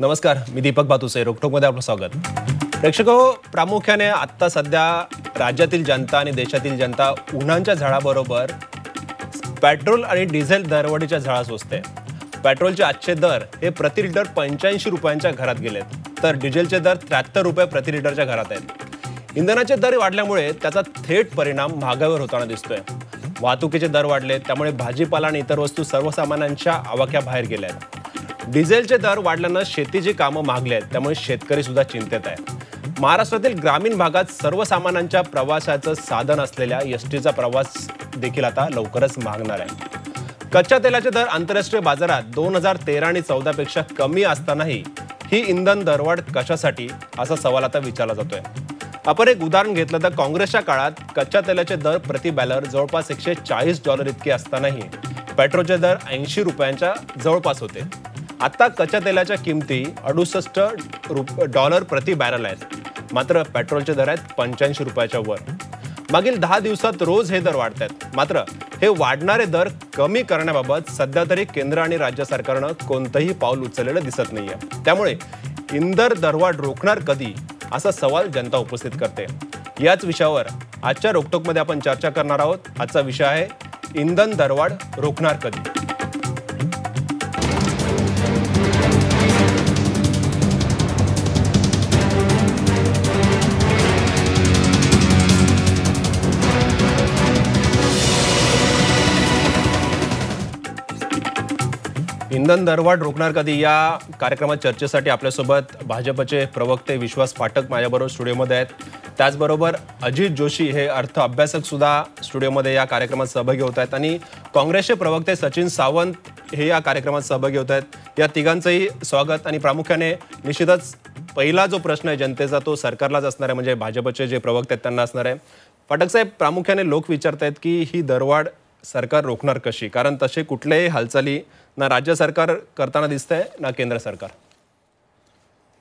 नमस्कार मी दीपक बातुसे रोकटोकमध्ये आपलं स्वागत. प्रेक्षक हो प्रामुख्याने आत्ता सध्या राज्यातील जनता आणि देशातील जनता उन्हांच्या झाडाबरोबर पेट्रोल आणि डिझेल दरवाढीच्या झाडा सोसते. पेट्रोलचे आजचे दर हे प्रति लिटर पंच्याऐंशी रुपयांच्या घरात गेलेत. तर डिझेलचे दर त्र्याहत्तर रुपये प्रति लिटरच्या घरात आहेत. इंधनाचे दर वाढल्यामुळे त्याचा थेट परिणाम महागाईवर होताना दिसतोय. वाहतुकीचे दर वाढले त्यामुळे भाजीपाला आणि इतर वस्तू सर्वसामान्यांच्या आवाक्याबाहेर गेल्या आहेत डिझेलचे दर वाढल्यानं शेतीची कामं मागली आहेत त्यामुळे शेतकरी सुद्धा चिंतेत आहे महाराष्ट्रातील ग्रामीण भागात सर्वसामान्यांच्या प्रवासाचं साधन असलेल्या एस टीचा प्रवास देखील आता लवकरच मागणार आहे. कच्च्या तेलाचे दर आंतरराष्ट्रीय बाजारात दोन हजार तेरा आणि चौदापेक्षा कमी असतानाही ही इंधन दरवाढ कशासाठी असा सवाल आता विचारला जातोय. आपण एक उदाहरण घेतलं तर काँग्रेसच्या काळात कच्च्या तेलाचे दर प्रति बॅलर जवळपास एकशे चाळीस डॉलर इतके असतानाही पेट्रोलचे दर ऐंशी रुपयांच्या जवळपास होते. आता कच्च्या तेलाच्या किमती अडुसष्ट रुप डॉलर प्रति बॅरल आहेत. मात्र पेट्रोलचे दर आहेत पंच्याऐंशी रुपयाच्या वर. मागील दहा दिवसात रोज हे दर वाढत आहेत. मात्र हे वाढणारे दर कमी करण्याबाबत सध्या तरी केंद्र आणि राज्य सरकारनं कोणतंही पाऊल उचललेलं दिसत नाहीये. त्यामुळे इंधन दरवाढ रोखणार कधी असा सवाल जनता उपस्थित करते. याच विषयावर आजच्या रोकटोकमध्ये आपण चर्चा करणार आहोत. आजचा विषय आहे इंधन दरवाढ रोखणार कधी? इंधन दरवाढ रोखणार कधी? या कार्यक्रमात चर्चेसाठी आपल्यासोबत भाजपचे प्रवक्ते विश्वास पाठक माझ्याबरोबर स्टुडिओमध्ये आहेत. त्याचबरोबर अजित जोशी हे अर्थ अभ्यासक सुद्धा स्टुडिओमध्ये या कार्यक्रमात सहभागी होत आहेत. आणि काँग्रेसचे प्रवक्ते सचिन सावंत हे या कार्यक्रमात सहभागी होत आहेत. या तिघांचंही स्वागत आणि प्रामुख्याने निश्चितच पहिला जो प्रश्न आहे जनतेचा तो सरकारलाच असणार आहे. म्हणजे भाजपचे जे प्रवक्ते आहेत त्यांना असणार आहे. पाठक साहेब प्रामुख्याने लोक विचारत आहेत की ही दरवाढ सरकार रोखणार कशी? कारण तसे कुठल्याही हालचाली ना राज्य सरकार करताना दिसतंय ना केंद्र सरकार.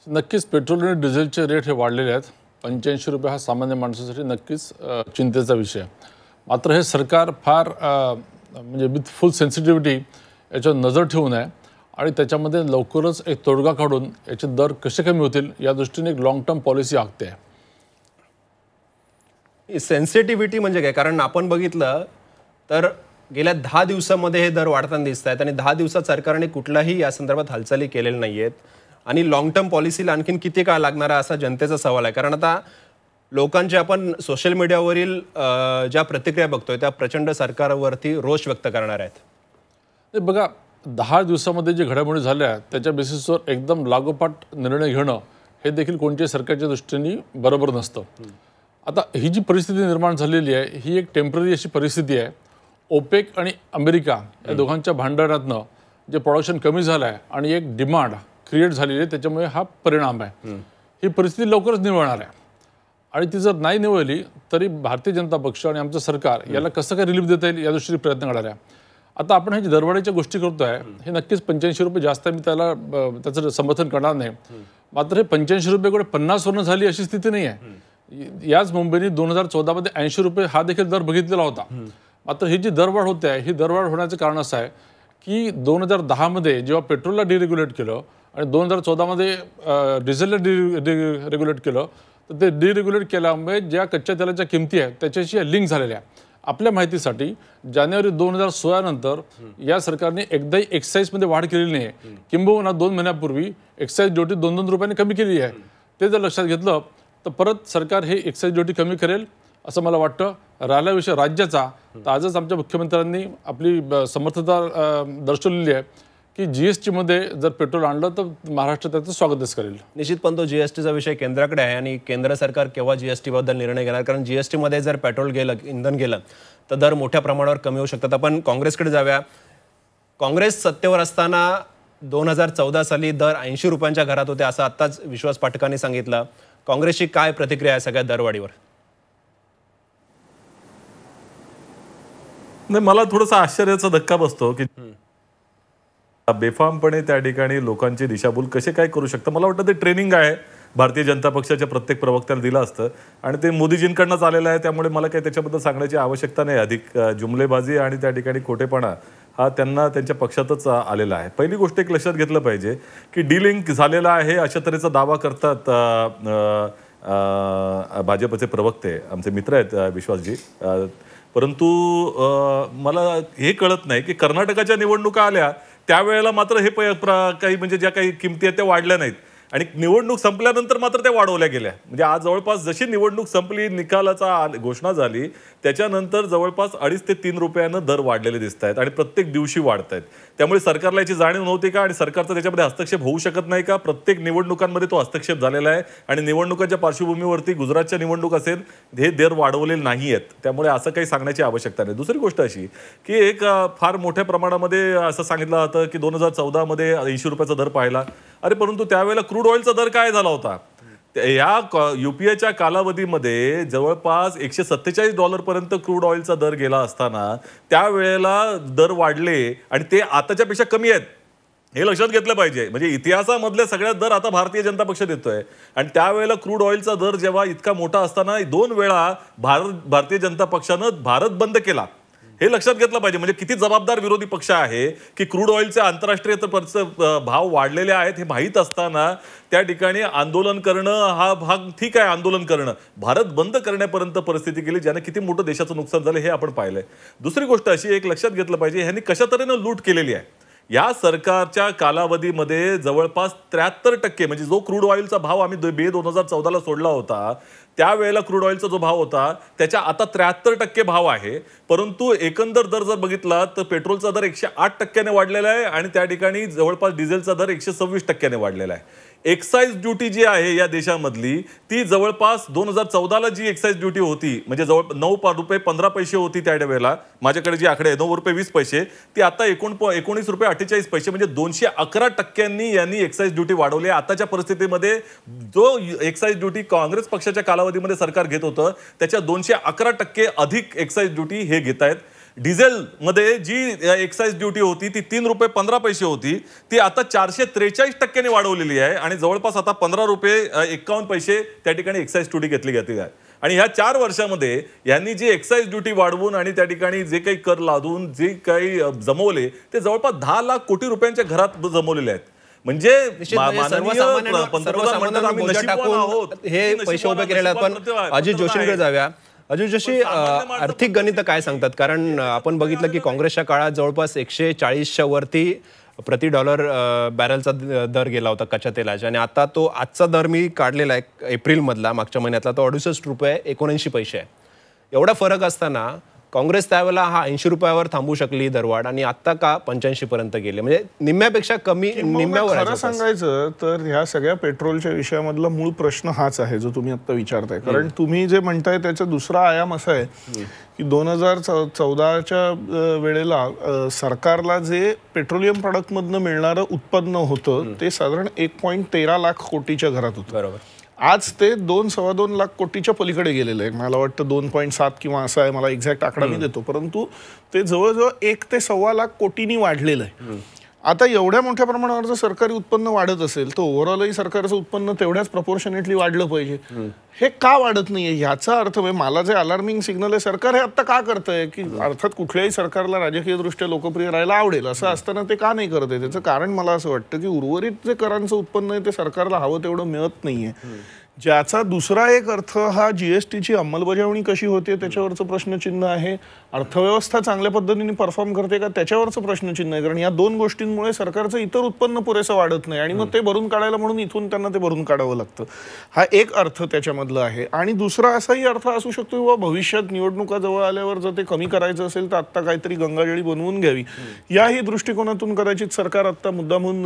नक्कीच पेट्रोल आणि डिझेलचे रेट हे वाढलेले आहेत. पंच्याऐंशी रुपये हा सामान्य माणसासाठी नक्कीच चिंतेचा विषय. आहे मात्र हे सरकार फार म्हणजे विथ फुल सेन्सिटिव्हिटी याच्यावर नजर ठेवून आहे आणि त्याच्यामध्ये लवकरच एक तोडगा काढून याचे दर कसे कमी होतील या दृष्टीने एक लॉंग टर्म पॉलिसी आखते आहे. सेन्सिटिव्हिटी म्हणजे काय? कारण आपण बघितलं तर गेल्या दहा दिवसामध्ये हे दर वाढताना दिसत आहेत आणि दहा दिवसात सरकारने कुठलाही या संदर्भात हालचाली केलेल्या नाही आहेत आणि लॉंग टर्म पॉलिसीला आणखीन किती काळ लागणार आहे असा जनतेचा सवाल आहे. कारण आता लोकांचे आपण सोशल मीडियावरील ज्या प्रतिक्रिया बघतोय त्या प्रचंड सरकारवरती रोष व्यक्त करणार आहेत. बघा दहा दिवसामध्ये जे घडामोडी झाल्या त्याच्या बेसिसवर एकदम लागोपाठ निर्णय घेणं हे देखील कोणत्याही सरकारच्या दृष्टीने बरोबर नसतं. आता ही जी परिस्थिती निर्माण झालेली आहे ही एक टेंपररी अशी परिस्थिती आहे ओपेक आणि अमेरिका या दोघांच्या भांडणातनं जे प्रोडक्शन कमी झालं आहे आणि एक डिमांड क्रिएट झालेली आहे त्याच्यामुळे हा परिणाम आहे. ही परिस्थिती लवकरच निवळणार आहे. आणि ती जर नाही निवडली तरी भारतीय जनता पक्ष आणि आमचं सरकार याला कसं काय रिलीफ देता येईल या दृष्टीने प्रयत्न करणार आहे. आता आपण हे जे दरवाढीच्या गोष्टी करतोय हे नक्कीच पंच्याऐंशी रुपये जास्त आहे मी त्याला त्याचं समर्थन करणार नाही. मात्र हे पंच्याऐंशी रुपयेकडे पन्नास वर्ण झाली अशी स्थिती नाही आहे याच मुंबईने दोन हजार चौदामध्ये ऐंशी रुपये हा देखील दर बघितलेला होता. मात्र ही जी दरवाढ होते आहे ही दरवाढ होण्याचं कारण असं आहे की दोन हजार दहामध्ये जेव्हा पेट्रोलला डिरेग्युलेट केलं आणि दोन हजार चौदामध्ये डिझेलला डि रेग्युलेट केलं तर ते डिरेग्युलेट केल्यामुळे ज्या कच्च्या तेलाच्या किमती आहेत त्याच्याशी लिंक झालेल्या आहे आपल्या माहितीसाठी जानेवारी दोन हजार सोळा नंतर या सरकारने एकदाही एक्साईजमध्ये वाढ केलेली नाही आहे किंबहुना दोन महिन्यापूर्वी एक्साईज ड्युटी दोन दोन रुपयाने कमी केली आहे. ते जर लक्षात घेतलं तर परत सरकार हे एक्साईज ड्युटी कमी करेल असं मला वाटतं. राहिला विषय राज्याचा. तर आजच आमच्या मुख्यमंत्र्यांनी आपली ब- समर्थता दर्शवलेली आहे की जी एस टीमध्ये जर पेट्रोल आणलं तर महाराष्ट्र त्याचं स्वागतच करेल. निश्चित पण तो जीएसटीचा विषय केंद्राकडे आहे आणि केंद्र सरकार केव्हा जी एस टीबद्दल निर्णय घेणार? कारण जी एस टीमध्ये जर पेट्रोल गेलं इंधन गेलं तर दर मोठ्या प्रमाणावर कमी होऊ शकतात. आपण काँग्रेसकडे जाऊया. काँग्रेस सत्तेवर असताना दोन हजार चौदा साली दर ऐंशी रुपयांच्या घरात होते असं आत्ताच विश्वास पाठकांनी सांगितलं. काँग्रेसची काय प्रतिक्रिया आहे सगळ्या दरवाढीवर? नाही मला थोडासा आश्चर्याचा धक्का बसतो की बेफामपणे त्या ठिकाणी लोकांची दिशाभूल कसे काय करू शकतं? मला वाटतं ते ट्रेनिंग आहे. भारतीय जनता पक्षाच्या प्रत्येक प्रवक्त्याला दिलं असतं. आणि ते मोदीजींकडनंच आलेलं आहे त्यामुळे मला काही त्याच्याबद्दल सांगण्याची आवश्यकता नाही. अधिक जुमलेबाजी आणि त्या ठिकाणी खोटेपणा हा त्यांना त्यांच्या पक्षातच आलेला आहे. पहिली गोष्ट एक लक्षात घेतलं पाहिजे की डिलिंक झालेला आहे अशा तऱ्हेचा दावा करतात भाजपचे प्रवक्ते. आमचे मित्र आहेत विश्वासजी. परंतु मला हे कळत नाही की कर्नाटकाच्या निवडणुका आल्या त्यावेळेला मात्र हे प- प्र- काही म्हणजे ज्या काही किमती आहेत त्या वाढल्या नाहीत. आणि निवडणूक संपल्यानंतर मात्र त्या वाढवल्या गेल्या. म्हणजे आज जवळपास जशी निवडणूक संपली निकालाचा आ- घोषणा झाली त्याच्यानंतर जवळपास अडीच ते तीन रुपयानं दर वाढलेले दिसत आहेत आणि प्रत्येक दिवशी वाढत आहेत त्यामुळे सरकारला याची जाणीव नव्हती का? आणि सरकारचा त्याच्यामध्ये हस्तक्षेप होऊ शकत नाही का? प्रत्येक निवडणुकांमध्ये तो हस्तक्षेप झालेला आहे. आणि निवडणुकांच्या पार्श्वभूमीवरती गुजरातच्या निवडणूक असेल हे दर वाढवलेले नाही आहेत त्यामुळे असं काही सांगण्याची आवश्यकता नाही. दुसरी गोष्ट अशी की एक फार मोठ्या प्रमाणामध्ये असं सांगितलं जातं की दोन हजार चौदामध्ये ऐंशी रुपयाचा दर पाहिला. अरे परंतु त्यावेळेला क्रूड ऑइलचा दर काय झाला होता? या युपीएच्या कालावधीमध्ये जवळपास एकशे सत्तेचाळीस डॉलरपर्यंत क्रूड ऑइलचा दर गेला असताना त्यावेळेला दर वाढले आणि ते आताच्या पेक्षा कमी आहेत. हे लक्षात घेतलं पाहिजे. म्हणजे इतिहासामधले सगळ्यात दर आता भारतीय जनता पक्ष देतोय. आणि त्यावेळेला क्रूड ऑइलचा दर जेव्हा इतका मोठा असताना दोन वेळा भारत भारतीय जनता पक्षानं भारत बंद केला. हे लक्षात घेतलं पाहिजे. म्हणजे किती जबाबदार विरोधी पक्ष आहे की क्रूड ऑइलचे आंतरराष्ट्रीय भाव वाढलेले आहेत हे माहीत असताना त्या ठिकाणी आंदोलन करणं हा भाग ठीक आहे आंदोलन करणं. भारत बंद करण्यापर्यंत परिस्थिती गेली ज्याने किती मोठं देशाचं नुकसान झालं हे आपण पाहिलंय. दुसरी गोष्ट अशी एक लक्षात घेतलं पाहिजे ह्यांनी कशा तऱ्हेनं लूट केलेली आहे? या सरकारच्या कालावधीमध्ये जवळपास त्र्याहत्तर टक्के म्हणजे जो क्रूड ऑइलचा भाव आम्ही बे मे दोन हजार चौदाला सोडला होता त्यावेळेला क्रूड ऑइलचा जो भाव होता त्याच्या आता त्र्याहत्तर टक्के भाव आहे. परंतु एकंदर दर जर बघितला तर पेट्रोलचा दर एकशे आठ टक्क्याने वाढलेला आहे आणि त्या ठिकाणी जवळपास डिझेलचा दर एकशे सव्वीस टक्क्याने वाढलेला आहे. एक्साईज ड्युटी जी आहे या देशामधली ती जवळपास दोन हजार चौदाला जी एक्साईज ड्युटी होती म्हणजे जवळ नऊ रुपये पंधरा पैसे होती त्या वेळेला माझ्याकडे जी आकडे आहे नऊ रुपये वीस पैसे ती आता एकोण एकोणीस रुपये अठ्ठेचाळीस पैसे म्हणजे दोनशे अकरा टक्क्यांनी यांनी एक्साईज ड्युटी वाढवली आहे. आताच्या परिस्थितीमध्ये जो एक्साईज ड्युटी काँग्रेस पक्षाच्या कालावधीमध्ये सरकार घेत होतं त्याच्या दोनशे अकरा टक्के अधिक एक्साईज ड्युटी हे घेत आहेत डिझेलमध्ये जी एक्साईज ड्युटी होती ती तीन रुपये पंधरा पैसे होती ती आता चारशे त्रेचाळीस टक्क्याने वाढवलेली आहे आणि जवळपास आता पंधरा रुपये एकावन्न पैसे त्या ठिकाणी एक्साईज ड्युटी घेतली घेतली आहे आणि ह्या चार वर्षामध्ये यांनी जी एक्साईज ड्युटी वाढवून आणि त्या ठिकाणी जे काही कर लादून जे काही जमवले ते जवळपास दहा लाख कोटी रुपयांच्या घरात जमवलेले आहेत म्हणजे म्हणजे पंतप्रधान आहोत. हे पैसे उभे केलेले आहेत पण पंतप्रधान अजित. जोशींकडे जाऊया अजित जोशी आर्थिक गणित काय सांगतात? कारण आपण बघितलं की काँग्रेसच्या काळात जवळपास एकशे चाळीसच्या वरती प्रति डॉलर बॅरलचा दर गेला होता कच्च्या तेलाचा आणि आता तो आजचा दर मी काढलेला आहे एप्रिलमधला मागच्या महिन्यातला तो अडुसष्ट रुपये एकोणऐंशी पैसे आहे. एवढा फरक असताना काँग्रेस त्यावेळेला हा ऐंशी रुपयावर थांबू शकली दरवाढ आणि आता का पंच्याऐंशी पर्यंत गेले? म्हणजे निम्म्यापेक्षा कमी निम्म्यावर. सांगायचं तर ह्या सगळ्या पेट्रोलच्या विषयामधला मूळ प्रश्न हाच आहे जो तुम्ही आता विचारताय. कारण तुम्ही जे म्हणताय त्याचा दुसरा आयाम असा आहे की दोन हजार चौदाच्या वेळेला सरकारला जे पेट्रोलियम प्रॉडक्ट मधनं मिळणारं उत्पन्न होतं ते साधारण एक पॉईंट तेरा लाख कोटीच्या घरात होतं. बरोबर. आज ते दोन सव्वा दोन लाख कोटीच्या पलीकडे गेलेलं आहे मला वाटतं दोन पॉईंट सात किंवा असं आहे मला एक्झॅक्ट आकडा मी देतो. परंतु ते जवळजवळ एक ते सव्वा लाख कोटींनी वाढलेलं आहे. आता एवढ्या मोठ्या प्रमाणावर जर सरकारी उत्पन्न वाढत असेल तर ओव्हरऑलही सरकारचं उत्पन्न तेवढ्याच प्रपोर्शनेटली वाढलं पाहिजे. हे का वाढत नाहीये? ह्याचा अर्थ म्हणजे मला जे अलार्मिंग सिग्नल आहे सरकार हे आता का करतंय? की अर्थात कुठल्याही सरकारला राजकीय दृष्ट्या लोकप्रिय राहायला आवडेल असं असताना ते का नाही करत आहे? त्याचं कारण मला असं वाटतं की उर्वरित जे करांचं उत्पन्न आहे ते सरकारला हवं तेवढं मिळत नाहीये. ज्याचा दुसरा एक अर्थ हा जीएसटीची अंमलबजावणी कशी होते त्याच्यावरचं प्रश्नचिन्ह आहे. अर्थव्यवस्था चांगल्या पद्धतीने परफॉर्म करते का त्याच्यावरचं प्रश्नचिन्ह आहे. कारण या दोन गोष्टींमुळे सरकारचं इतर उत्पन्न पुरेसं वाढत नाही आणि मग ते भरून काढायला म्हणून इथून त्यांना ते भरून काढावं लागतं. हा एक अर्थ त्याच्यामधला आहे. आणि दुसरा असाही अर्थ असू शकतो की बाबा भविष्यात निवडणुका जवळ आल्यावर जर ते कमी करायचं असेल तर आत्ता काहीतरी गंगाजळी बनवून घ्यावी. याही दृष्टिकोनातून कदाचित सरकार आता मुद्दामून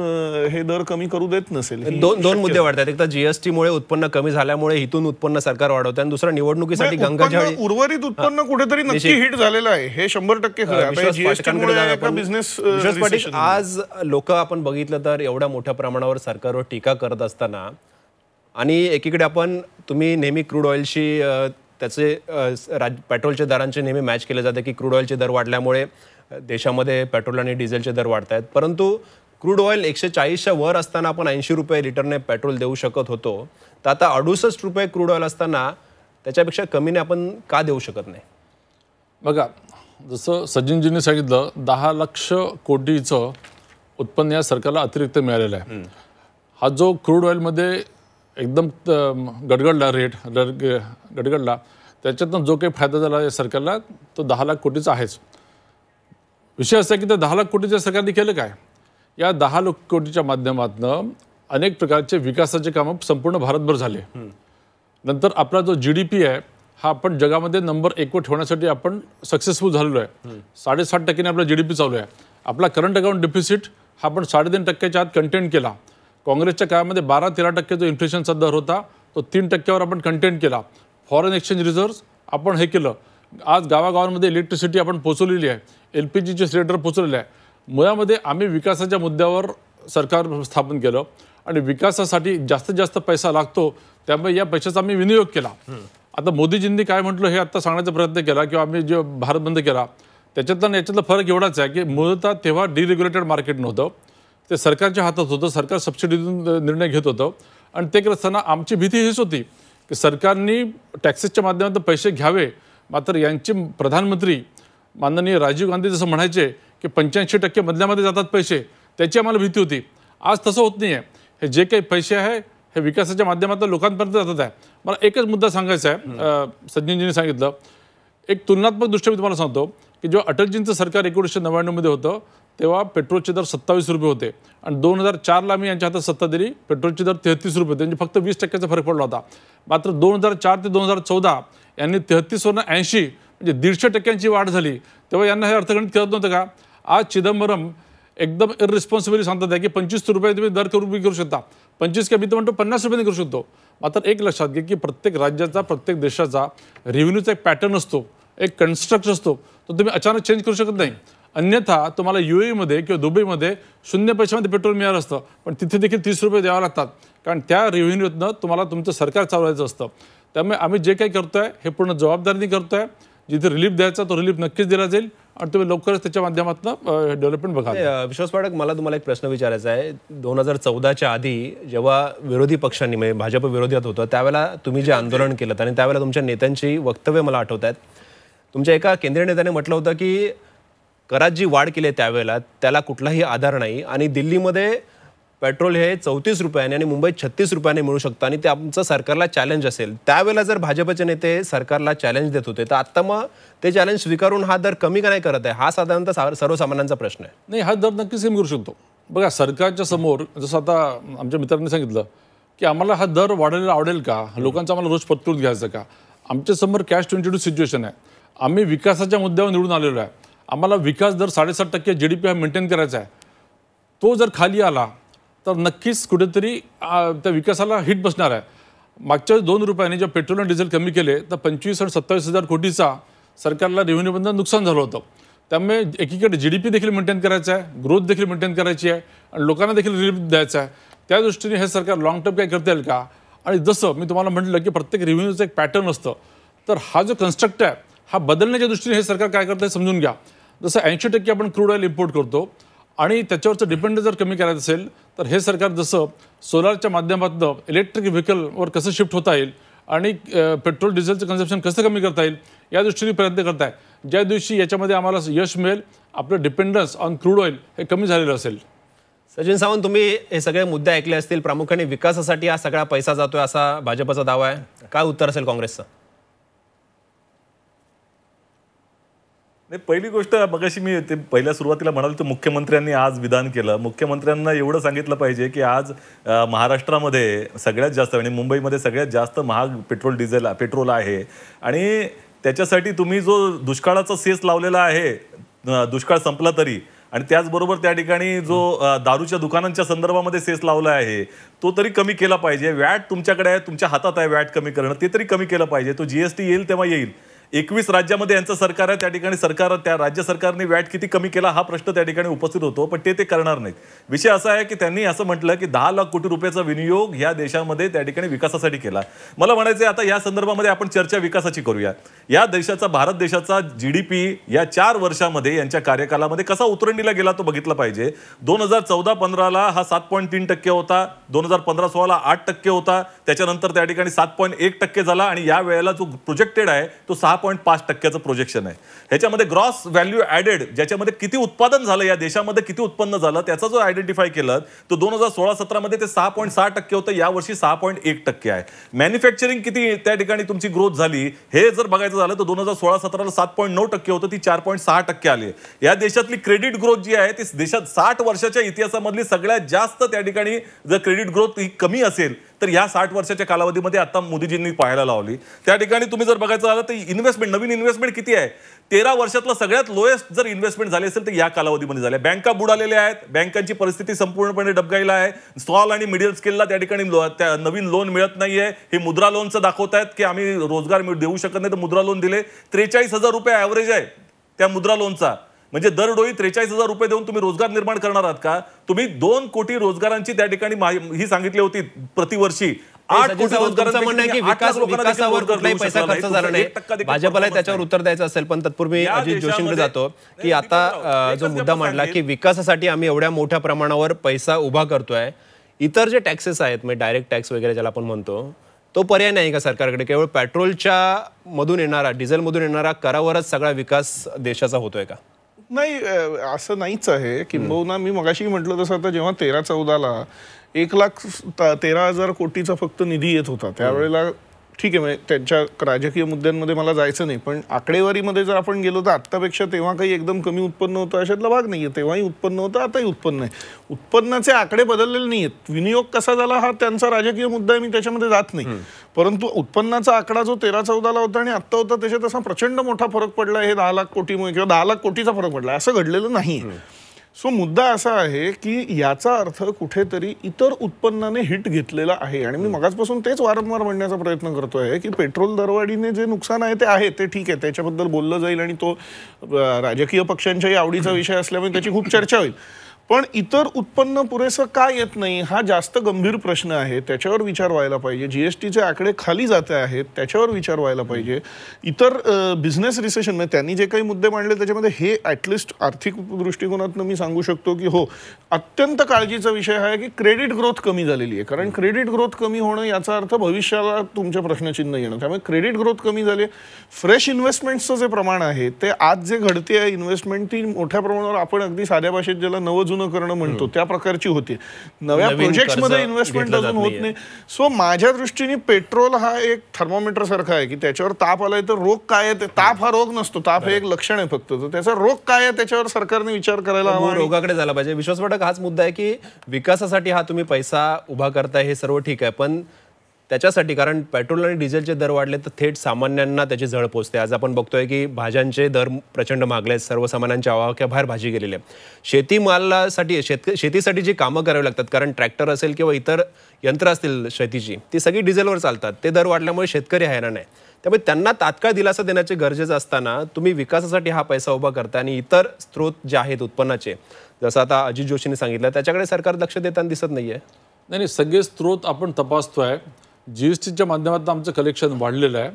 हे दर कमी करू देत नसेल. दोन दोन मुद्दे वाढतात. एक तर जीएसटी मुळे उत्पन्न कमी झाल्यामुळे इथून उत्पन्न सरकार वाढवतं आणि दुसरं निवडणुकीसाठी उत्पन्न- उर्वरित उत्पन्न कुठेतरी नक्की हिट झालेलं आहे. हे शंभर टक्के आज लोक आपण बघितलं तर एवढ्या मोठ्या प्रमाणावर सरकारवर टीका करत असताना आणि एकीकडे आपण तुम्ही नेहमी क्रूड ऑइलशी त्याचे राज पेट्रोलच्या दरांचे नेहमी मॅच केले जाते की क्रूड ऑइलचे दर वाढल्यामुळे देशामध्ये पेट्रोल आणि डिझेलचे दर वाढत आहेत परंतु क्रूड ऑइल एकशे चाळीसच्या वर असताना आपण ऐंशी रुपये लिटरने पेट्रोल देऊ शकत होतो. तर आता अडुसष्ट रुपये क्रूड ऑइल असताना त्याच्यापेक्षा कमीने आपण का देऊ शकत नाही? बघा जसं सचिनजींनी सांगितलं दहा लक्ष कोटीचं उत्पन्न या सरकारला अतिरिक्त मिळालेलं आहे. हा जो क्रूड ऑइलमध्ये एकदम गडगडला रेट गडगडला त्याच्यातनं जो काही फायदा झाला या सरकारला तो दहा लाख कोटीचा आहेच. विषय असा की त्या दहा लाख कोटीच्या सरकारने केलं काय? या दहा लाख कोटीच्या माध्यमातून अनेक प्रकारचे विकासाचे कामं संपूर्ण भारतभर झाले. नंतर आपला जो जी डी पी आहे हा आपण जगामध्ये नंबर एकवर ठेवण्यासाठी आपण सक्सेसफुल झालेलो आहे. साडेसात टक्क्याने आपला जी डी पी चालू आहे. आपला करंट अकाउंट डिफिसिट हा आपण साडेतीन टक्क्याच्या आत कंटेन केला. काँग्रेसच्या काळामध्ये बारा तेरा टक्के जो इन्फ्लेशनचा दर होता तो तीन टक्क्यावर आपण कंटेन केला. फॉरेन एक्सचेंज रिझर्व्ह आपण हे केलं. आज गावागावांमध्ये इलेक्ट्रिसिटी आपण पोचवलेली आहे. एल पी जीचे सिलेंडर पोचवलेले आहे. मुळामध्ये आम्ही विकासाच्या मुद्द्यावर सरकार स्थापन केलं. आणि विकासासाठी जास्तीत जास्त पैसा लागतो त्यामुळे या पैशाचा आम्ही विनियोग केला. आता मोदीजींनी काय म्हटलं हे आता सांगण्याचा प्रयत्न केला किंवा आम्ही जे भारत बंद केला त्याच्यातला आणि याच्यातला फरक एवढाच आहे की मूळतः तेव्हा डिरेग्युलेटेड मार्केट नव्हतं. ते सरकारच्या हातात होतं सरकार सबसिडीतून निर्णय घेत होतं. आणि ते करत असताना आमची भीती हीच होती की सरकारनी टॅक्सेसच्या माध्यमातून पैसे घ्यावे. मात्र यांचे प्रधानमंत्री माननीय राजीव गांधी जसं म्हणायचे की पंच्याऐंशी टक्के मधल्यामध्ये जातात पैसे त्याची आम्हाला भीती होती. आज तसं होत नाही आहे हे जे काही पैसे आहे हे विकासाच्या माध्यमातून लोकांपर्यंत जातात आहे. मला एकच मुद्दा सांगायचा आहे. सज्जनजींनी सांगितलं एक तुलनात्मक दृष्ट्या मी तुम्हाला सांगतो की जेव्हा अटलजींचं सरकार एकोणीसशे नव्याण्णवमध्ये होतं तेव्हा पेट्रोलचे दर सत्तावीस रुपये होते. आणि दोन हजार चारला मी यांच्या हातात सत्ता दिली पेट्रोलचे दर तेहतीस रुपये होते. म्हणजे फक्त वीस टक्क्याचा फरक पडला होता. मात्र दोन हजार चार ते दोन हजार चौदा यांनी तेहतीसवरनं ऐंशी म्हणजे दीडशे टक्क्यांची वाढ झाली. तेव्हा यांना हे अर्थगणित कळत नव्हतं का? आज चिदंबरम एकदम इरिस्पॉन्सिबली सांगतात आहे की पंचवीस रुपये तुम्ही दर करून करू शकता. पंचवीस का मी तर म्हणतो पन्नास रुपयाने करू शकतो. मात्र एक लक्षात घे की प्रत्येक राज्याचा प्रत्येक देशाचा रेव्हेन्यूचा एक पॅटर्न असतो. एक कन्स्ट्रक्ट असतो. तो तुम्ही अचानक चेंज करू शकत नाही. अन्यथा तुम्हाला यू एमध्ये किंवा दुबईमध्ये शून्य पैशामध्ये पेट्रोल मिळालं असतं. पण तिथे देखील तीस रुपये द्यावे लागतात. कारण त्या रेव्हेन्यूतनं तुम्हाला तुमचं सरकार चालवायचं असतं. त्यामुळे आम्ही जे काही करतोय हे पूर्ण जबाबदारीने करतोय. जिथे रिलीफ द्यायचा तो रिलीफ नक्कीच दिला जाईल. आणि तुम्ही लवकरच त्याच्या माध्यमातून डेव्हलपमेंट बघा विश्वास पाठक मला तुम्हाला एक प्रश्न विचारायचा आहे. दोन हजार चौदाच्या आधी जेव्हा विरोधी पक्षांनी म्हणजे भाजप विरोधात होतं त्यावेळेला तुम्ही जे आंदोलन केलं आणि त्यावेळेला तुमच्या नेत्यांची वक्तव्य मला आठवत आहेत. तुमच्या एका केंद्रीय नेत्याने म्हटलं होतं की करात जी वाढ केली आहे त्यावेळेला त्याला कुठलाही आधार नाही आणि दिल्लीमध्ये पेट्रोल हे चौतीस रुपयाने आणि मुंबईत छत्तीस रुपयाने मिळू शकतं आणि ते आमचं सरकारला चॅलेंज असेल. त्यावेळेला जर भाजपचे नेते सरकारला चॅलेंज देत होते तर आता मग ते चॅलेंज स्वीकारून हा दर कमी का नाही करत आहे? हा साधारणतः सर्वसामान्यांचा प्रश्न आहे. नाही हा दर नक्कीच कमी करू शकतो. बघा सरकारच्या समोर जसं आता आमच्या मित्रांनी सांगितलं की आम्हाला हा दर वाढायला आवडेल का? लोकांचा आम्हाला रोज पत्करून घ्यायचं का? आमच्यासमोर कॅश ट्वेंटी टू सिच्युएशन आहे. आम्ही विकासाच्या मुद्द्यावर निवडून आलेलो आहे. आम्हाला विकास दर साडेसात टक्के जी डी पी हा मेंटेन करायचा आहे. तो जर खाली आला तर नक्कीच कुठेतरी त्या विकासाला हिट बसणार आहे. मागच्या दोन रुपयांनी जेव्हा पेट्रोल आणि डिझेल कमी केले तर पंचवीस आणि सत्तावीस हजार कोटीचा सरकारला रेव्हेन्यूमधनं नुकसान झालं होतं. त्यामुळे एकीकडे जी डी पी देखील मेंटेन करायचं आहे ग्रोथ देखील मेंटेन करायची आहे आणि लोकांना देखील रिलीफ द्यायचा आहे. त्या दृष्टीने हे सरकार लॉंग टर्म काय करता येईल का? आणि जसं मी तुम्हाला म्हटलं की प्रत्येक रेव्हेन्यूचं एक पॅटर्न असतं. तर हा जो कन्स्ट्रक्ट आहे हा बदलण्याच्या दृष्टीने हे सरकार काय करतं आहे समजून घ्या. जसं ऐंशी टक्के आपण क्रूड ऑइल इम्पोर्ट करतो आणि त्याच्यावरचं डिपेंड जर कमी करायचं असेल तर हे सरकार जसं सोलारच्या माध्यमातून इलेक्ट्रिक व्हेकलवर कसं शिफ्ट होता येईल आणि पेट्रोल डिझेलचं कन्झम्पशन कसं कमी करता येईल या दृष्टीने प्रयत्न करताय. ज्या दिवशी याच्यामध्ये आम्हाला यश मिळेल आपलं डिपेंडन्स ऑन क्रूड ऑइल हे कमी झालेलं असेल. सचिन सावंत तुम्ही हे सगळे मुद्दे ऐकले असतील प्रामुख्याने विकासासाठी हा सगळा पैसा जातोय असा भाजपचा दावा आहे. काय उत्तर असेल काँग्रेसचं? नाही पहिली गोष्ट मगाशी मी ते पहिल्या सुरुवातीला म्हणाल तर मुख्यमंत्र्यांनी आज विधान केलं. मुख्यमंत्र्यांना एवढं सांगितलं पाहिजे की आज महाराष्ट्रामध्ये सगळ्यात जास्त आणि मुंबईमध्ये सगळ्यात जास्त महाग पेट्रोल डिझेल पेट्रोल आहे. आणि त्याच्यासाठी तुम्ही जो दुष्काळाचा सेस लावलेला आहे दुष्काळ संपला तरी आणि त्याचबरोबर त्या ठिकाणी जो दारूच्या दुकानांच्या संदर्भामध्ये सेस लावला आहे तो तरी कमी केला पाहिजे. वॅट तुमच्याकडे आहे तुमच्या हातात आहे वॅट कमी करणं ते तरी कमी केलं पाहिजे. तो जीएसटी येईल तेव्हा येईल. एकवीस राज्यामध्ये यांचं सरकार आहे त्या ठिकाणी सरकार त्या राज्य सरकारने वॅट किती कमी केला हा प्रश्न त्या ठिकाणी उपस्थित होतो पण ते ते करणार नाहीत. विषय असा आहे की त्यांनी असं म्हटलं की दहा लाख कोटी रुपयाचा विनियोग ह्या देशामध्ये त्या ठिकाणी विकासासाठी केला. मला म्हणायचं आता या संदर्भामध्ये आपण चर्चा विकासाची करूया. या देशाचा भारत देशाचा जी डी पी या चार वर्षामध्ये यांच्या कार्यकालामध्ये कसा उतरंडीला गेला तो बघितला पाहिजे. दोन हजार चौदा पंधराला हा सात पॉईंट तीन टक्के होता दोन हजार पंधरा सोळाला आठ टक्के होता त्याच्यानंतर त्या ठिकाणी सात पॉईंट एक टक्के झाला आणि या वेळेला जो प्रोजेक्टेड आहे तो सहा पॉईंट पाच टक्क्याचं प्रोजेक्शन आहे. ह्याच्यामध्ये ग्रॉस व्हॅल्यू ॲडेड ज्याच्यामध्ये किती उत्पादन झालं या देशामध्ये किती उत्पन्न झालं त्याचा जो आयडेंटिफाय केलं तो दोन हजार सोळा सतरामध्ये ते सहा पॉईंट सहा टक्के होतं यावर्षी सहा पॉईंट एक टक्के आहे. मॅन्युफॅक्चरिंग किती त्या ठिकाणी तुमची ग्रोथ झाली हे जर बघायचं झालं तर दोन हजार सोळा सतराला सात पॉईंट नऊ टक्के होतं ती चार पॉईंट सहा टक्के आली या देशातली क्रेडिट ग्रोथ जी आहे ती देशात साठ वर्षाच्या इतिहासामधली सगळ्यात जास्त त्या ठिकाणी जर क्रेडिट ग्रोथ ही कमी असेल तर या साठ वर्षाच्या कालावधीमध्ये आता मोदीजींनी पाहायला लावली. त्या ठिकाणी तुम्ही जर बघायचं झालं तर इन्व्हेस्टमेंट नवीन इन्व्हेस्टमेंट किती आहे? तेरा वर्षातलं सगळ्यात लोएस्ट जर इन्व्हेस्टमेंट झाली असेल तर या कालावधीमध्ये झाल्या बँका बुडालेल्या आहेत. बँकांची परिस्थिती संपूर्णपणे डबगायला आहे. स्मॉल आणि मिडियम स्केलला त्या ठिकाणी त्या नवीन लोन मिळत नाहीये. हे मुद्रा लोनचं दाखवत आहेत की आम्ही रोजगार देऊ शकत नाही तर मुद्रा लोन दिले. त्रेचाळीस हजार रुपये ॲव्हरेज आहे त्या मुद्रा लोनचा म्हणजे दरडोई त्रेचाळीस हजार रुपये देऊन तुम्ही रोजगार निर्माण करणार आहात का? तुम्ही दोन कोटी रोजगारांची त्या ठिकाणी ही सांगितली होती प्रतिवर्षी. भाजपला त्याच्यावर. उत्तर द्यायचं असेल पण तत्पूर्वी अजित जोशींकडे जातो की आता जो मुद्दा मांडला. की विकासासाठी आम्ही एवढ्या मोठ्या प्रमाणावर पैसा उभा करतोय. इतर जे टॅक्सेस आहेत म्हणजे डायरेक्ट टॅक्स वगैरे ज्याला आपण म्हणतो तो पर्याय नाही का सरकारकडे. केवळ पेट्रोलच्या मधून येणारा डिझेलमधून येणारा करावरच सगळा विकास देशाचा होतोय का? नाही असं नाहीच आहे किंबहुना मी मगाशी म्हटलं तसं आता जेव्हा तेरा चौदाला एक लाख तेरा हजार कोटीचा फक्त निधी येत होता त्यावेळेला ठीक आहे म्हणजे त्यांच्या राजकीय मुद्द्यांमध्ये मला जायचं नाही पण आकडेवारीमध्ये जर आपण गेलो तर आत्तापेक्षा तेव्हा काही एकदम कमी उत्पन्न होतं अशातला भाग नाही आहे तेव्हाही उत्पन्न होतं आताही उत्पन्न आहे. उत्पन्नाचे आकडे बदललेले नाही आहेत विनियोग कसा झाला हा त्यांचा राजकीय मुद्दा आहे मी त्याच्यामध्ये जात नाही. परंतु उत्पन्नाचा आकडा जो तेरा चौदाला होता आणि आत्ता होता त्याच्यात असा प्रचंड मोठा फरक पडला हे दहा लाख कोटीमुळे किंवा दहा लाख कोटीचा फरक पडला असं घडलेलं नाही सो मुद्दा असा आहे की याचा अर्थ कुठेतरी इतर उत्पन्नाने हिट घेतलेला आहे. आणि मी मगाचपासून तेच वारंवार म्हणण्याचा प्रयत्न करतोय की पेट्रोल दरवाढीने जे नुकसान आहे ते आहे ते ठीक आहे. त्याच्याबद्दल बोललं जाईल आणि तो राजकीय पक्षांच्याही आवडीचा विषय असल्यामुळे त्याची खूप चर्चा होईल. पण इतर उत्पन्न पुरेसं का येत नाही? हा जास्त गंभीर प्रश्न आहे. त्याच्यावर विचार व्हायला पाहिजे. जीएसटीचे आकडे खाली जाते आहेत त्याच्यावर विचार व्हायला पाहिजे. इतर बिझनेस रिसेशन म्हणजे त्यांनी जे काही मुद्दे मांडले त्याच्यामध्ये हे ॲटलिस्ट आर्थिक दृष्टिकोनातून मी सांगू शकतो की हो अत्यंत काळजीचा विषय आहे की क्रेडिट ग्रोथ कमी झालेली आहे. कारण क्रेडिट ग्रोथ कमी होणं याचा अर्थ भविष्याला तुमच्या प्रश्नचिन्ह येणं. त्यामुळे क्रेडिट ग्रोथ कमी झाली फ्रेश इन्व्हेस्टमेंटचं जे प्रमाण आहे ते आज जे घडते आहे इन्व्हेस्टमेंट ती मोठ्या प्रमाणावर आपण अगदी साध्या भाषेत ज्याला नवं जुनं करणं म्हणतो. त्या प्रकारची होती. नव्या कर्ज इन्व्हेस्टमेंट अजून होत. नाही. सो माझ्या दृष्टीने पेट्रोल हा एक थर्मोमीटर सारखा आहे की त्याच्यावर ताप आलाय तर रोग काय आहे ते ताप हा रोग नसतो. ताप हे एक लक्षण आहे फक्त. तर त्याचा रोग काय आहे त्याच्यावर सरकारने विचार करायला हवा रोगाकडे झाला पाहिजे. विश्वासवाटक हाच मुद्दा आहे की विकासासाठी हा तुम्ही पैसा उभा करताय हे सर्व ठीक आहे. पण त्याच्यासाठी कारण पेट्रोल आणि डिझेलचे दर वाढले तर थेट सामान्यांना त्याची झळ पोचते. आज आपण बघतोय की भाज्यांचे दर प्रचंड मागले आहेत. सर्वसामान्यांच्या आवाक्याबाहेर भाजी गेलेली आहे शेतीमालासाठी शेत शेतीसाठी जी कामं करावी लागतात कारण ट्रॅक्टर असेल किंवा इतर यंत्र असतील शेतीची ती सगळी डिझेलवर चालतात. ते दर वाढल्यामुळे शेतकरी हैराण आहे. त्यामुळे त्यांना तात्काळ दिलासा देण्याचे गरजेचं असताना तुम्ही विकासासाठी हा पैसा उभा करता आणि इतर स्रोत जे आहेत उत्पन्नाचे जसं आता अजित जोशीने सांगितलं त्याच्याकडे सरकार लक्ष देताना दिसत नाही नाही नाही सगळे स्रोत आपण तपासतोय. जी एस टीच्या माध्यमातून आमचं कलेक्शन वाढलेलं आहे.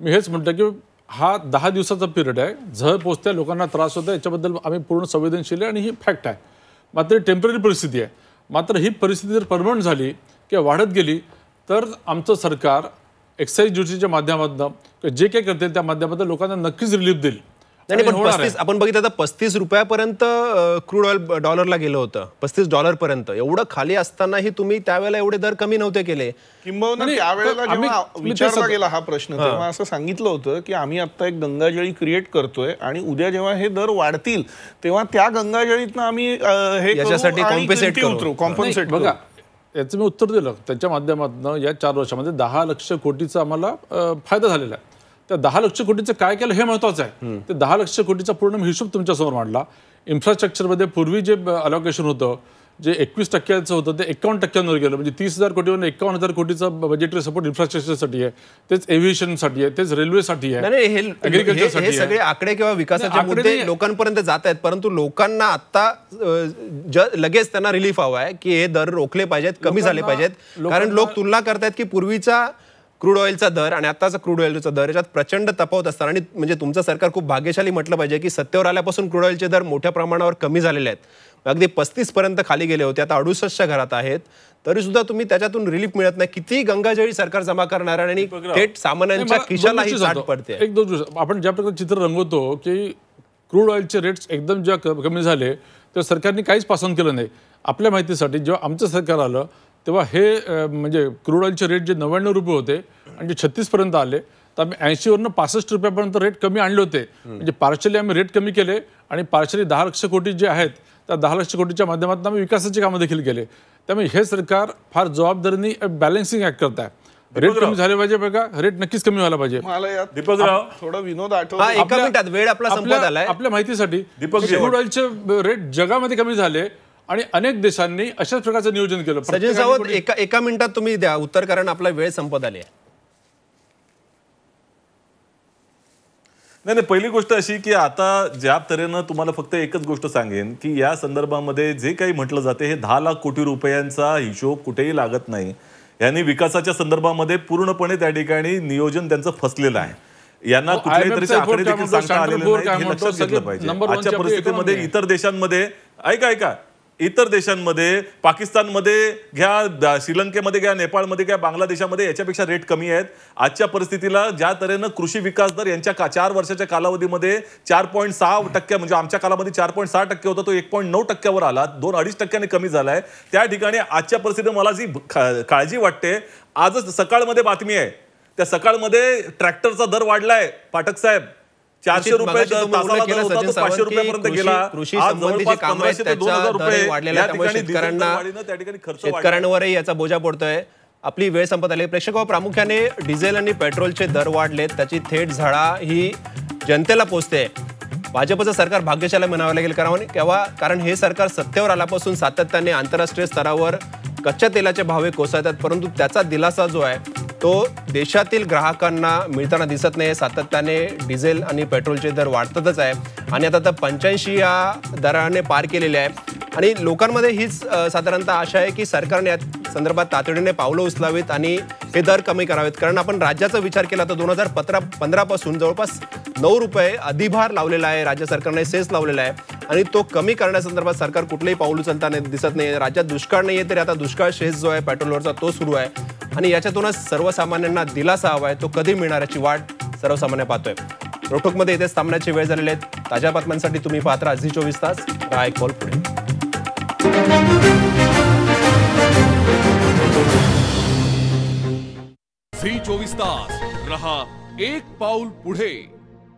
मी हेच म्हणतो की हा दहा दिवसाचा पिरियड आहे. झळ पोचत्या लोकांना त्रास होतो याच्याबद्दल आम्ही पूर्ण संवेदनशील आहे आणि ही फॅक्ट आहे. मात्र टेंपररी परिस्थिती आहे. मात्र ही परिस्थिती जर परमनंट झाली किंवा वाढत गेली तर आमचं सरकार एक्साईज ड्युटीच्या माध्यमातून जे काही करते त्या माध्यमातून लोकांना नक्कीच रिलीफ देईल. नाही पण. पस्तीस आपण बघितलं तर पस्तीस रुपयापर्यंत क्रूड ऑइल डॉलरला गेलं होतं. पस्तीस डॉलर पर्यंत. एवढं खाली असतानाही तुम्ही त्यावेळेला एवढे दर कमी नव्हते केले. किंबहुना त्यावेळेला जेव्हा विचारला गेला हा प्रश्न तेव्हा असं सांगितलं होतं की आम्ही आता एक गंगाजळी क्रिएट करतोय आणि उद्या जेव्हा हे दर वाढतील तेव्हा त्या गंगाजळीतनं आम्ही हे याच्यासाठी करू. उतरू कॉम्पन्सेट बघा याचं मी उत्तर दिलं. त्याच्या माध्यमातून या चार वर्षामध्ये दहा लक्ष कोटीचा आम्हाला फायदा झालेला आहे. त्या दहा लक्ष कोटीचं काय केलं हे महत्वाचं आहे. ते दहा लक्ष कोटीचा पूर्ण हिशोब तुमच्यासमोर मांडला. इन्फ्रास्ट्रक्चरमध्ये पूर्वी जे अलोकेशन होतं जे एकवीस टक्क्याचं होतं ते एकावन्न टक्क्यांवर गेलं. म्हणजे तीस हजार कोटीवर एकावन्न हजार कोटीचं बजेटरी सपोर्ट इन्फ्रास्ट्रक्चरसाठी आहे. तेच एव्हिएशनसाठी आहे तेच रेल्वेसाठी आहे. हे- सगळे आकडे किंवा विकासाचे मुद्दे. लोकांपर्यंत जात आहेत परंतु लोकांना आता लगेच त्यांना रिलीफ हवा आहे की हे दर रोखले पाहिजेत कमी झाले पाहिजेत. कारण लोक तुलना करतायत की पूर्वीचा क्रूड ऑइलचा दर आणि आताचा क्रूड ऑइलचा दर याच्यात प्रचंड तफावत असतात. आणि म्हणजे तुमचं सरकार खूप भाग्यशाली म्हटलं पाहिजे की सत्तेवर आल्यापासून क्रूड ऑइलचे दर मोठ्या प्रमाणावर कमी झालेले आहेत. अगदी पस्तीस पर्यंत खाली गेले होते आता अडुसष्टच्या घरात आहेत. तरी सुद्धा तुम्ही त्याच्यातून रिलीफ मिळत नाही. किती गंगाजळी सरकार जमा करणार आणि थेट सामान्यांच्या खिशालाही. पडते. एक दोन गोष्टी आपण ज्या प्रकारे चित्र रंगवतो की क्रूड ऑइलचे रेट्स एकदम जेव्हा कमी झाले तेव्हा सरकारने काहीच पासन केलं नाही. आपल्या माहितीसाठी जेव्हा आमचं सरकार आलं तेव्हा हे म्हणजे क्रूड ऑइलचे रेट जे नव्याण्णव रुपये होते आणि जे छत्तीसपर्यंत आले तर आम्ही ऐंशीवरनं पासष्ट रुपयापर्यंत रेट कमी आणले होते. म्हणजे पार्शली आम्ही रेट कमी केले आणि पार्शली दहा लक्ष कोटी जे आहेत त्या दहा लक्ष कोटीच्या माध्यमातून आम्ही विकासाची कामं देखील केले. त्यामुळे हे सरकार फार जबाबदारीने बॅलन्सिंग ऍक्ट करत आहे रेट कमी झाले पाहिजे बघा रेट नक्कीच कमी व्हायला पाहिजे. मला यात दीपकराव. थोडा विनोद हा वेळ आपला संपत आपल्या माहितीसाठी दीपकजी. क्रूड ऑइलचे रेट जगामध्ये कमी झाले. आणि अनेक देशांनी अशाच प्रकारचं नियोजन केलं. सचिन सावंत एका एका मिनिटात तुम्ही द्या. उत्तर कारण आपला वेळ संपत आली आहे. नाही नाही पहिली गोष्ट अशी की आता ज्या तऱ्हेनं तुम्हाला फक्त एकच गोष्ट सांगेन की या संदर्भामध्ये जे काही म्हटलं जाते हे दहा लाख कोटी रुपयांचा हिशोब कुठेही लागत नाही. यांनी विकासाच्या संदर्भामध्ये पूर्णपणे त्या ठिकाणी नियोजन त्यांचं फसलेलं आहे. यांना हो, कुठल्याही report आकडे देखील सांगता आलेले काय हे लक्षात घेतलं पाहिजे. आजच्या परिस्थितीमध्ये. इतर देशांमध्ये ऐका ऐका इतर देशांमध्ये पाकिस्तानमध्ये घ्या द- श्रीलंकेमध्ये घ्या नेपाळमध्ये घ्या बांगलादेशामध्ये याच्यापेक्षा रेट कमी आहेत. आजच्या परिस्थितीला ज्या तऱ्हेनं कृषी विकास दर यांच्या का चार वर्षाच्या कालावधीमध्ये चार पॉईंट सहा टक्के म्हणजे आमच्या कालामध्ये चार पॉईंट सहा टक्के होता तो एक पॉईंट नऊ टक्क्यावर आला. दोन अडीच टक्क्याने कमी झाला आहे त्या ठिकाणी आजच्या परिस्थितीत मला जी काळजी वाटते आजच सकाळमध्ये बातमी आहे. त्या सकाळमध्ये ट्रॅक्टरचा दर वाढला आहे पाठक साहेब. चारशे रुपये पाचशे रुपयापर्यंत गेला. कृषी आज संबंधी जे जवळपास कामं आहेत 1500 ते 2000 त्याचा रुपये दर वाढलेला या आहे त्यामुळे ठिकाणी डिझेल दर शेतकऱ्यांना. शेतकऱ्यांवरही याचा बोजा पडतोय. आपली वेळ संपत आली. प्रेक्षक प्रामुख्याने डिझेल आणि पेट्रोलचे दर वाढलेत. त्याची थेट झळा ही जनतेला पोचते. भाजपचं सरकार भाग्यशाला म्हणावं लागेल कारण केव्हा? कारण हे सरकार सत्तेवर आल्यापासून सातत्याने आंतरराष्ट्रीय स्तरावर कच्च्या तेलाचे भावे कोसळतात परंतु त्याचा दिलासा जो आहे तो देशातील ग्राहकांना मिळताना दिसत नाही. सातत्याने डिझेल आणि पेट्रोलचे दर वाढतातच आहे. आणि आता तर पंच्याऐंशी या दराने पार केलेले आहे. आणि लोकांमध्ये हीच साधारणतः आशा आहे की सरकारने या संदर्भात तातडीने पावलं उचलावीत आणि हे दर कमी करावेत. कारण आपण राज्याचा विचार केला तर दोन हजार पंधरा पंधरापासून जवळपास नऊ रुपये अधिभार लावलेला आहे. राज्य सरकारने सेस लावलेला आहे. आणि तो कमी करण्यासंदर्भात सरकार कुठलंही पाऊल उचलताना दिसत नाही. राज्यात दुष्काळ नाही आहे तरी आता दुष्काळ शेष जो आहे पेट्रोलवरचा तो सुरू आहे. आणि याच्यातूनच सर्वसामान्यांना दिलासा हवा आहे तो कधी मिळणार याची वाट सर्वसामान्य पाहतोय. रोटोकमध्ये इथेच थांबण्याची वेळ झालेली आहे ताज्या बातम्यांसाठी तुम्ही पाहत राहा झी चोवीस तास. राय कॉल पुढे. झी चोवीस तास. रहा एक पाऊल पुढे.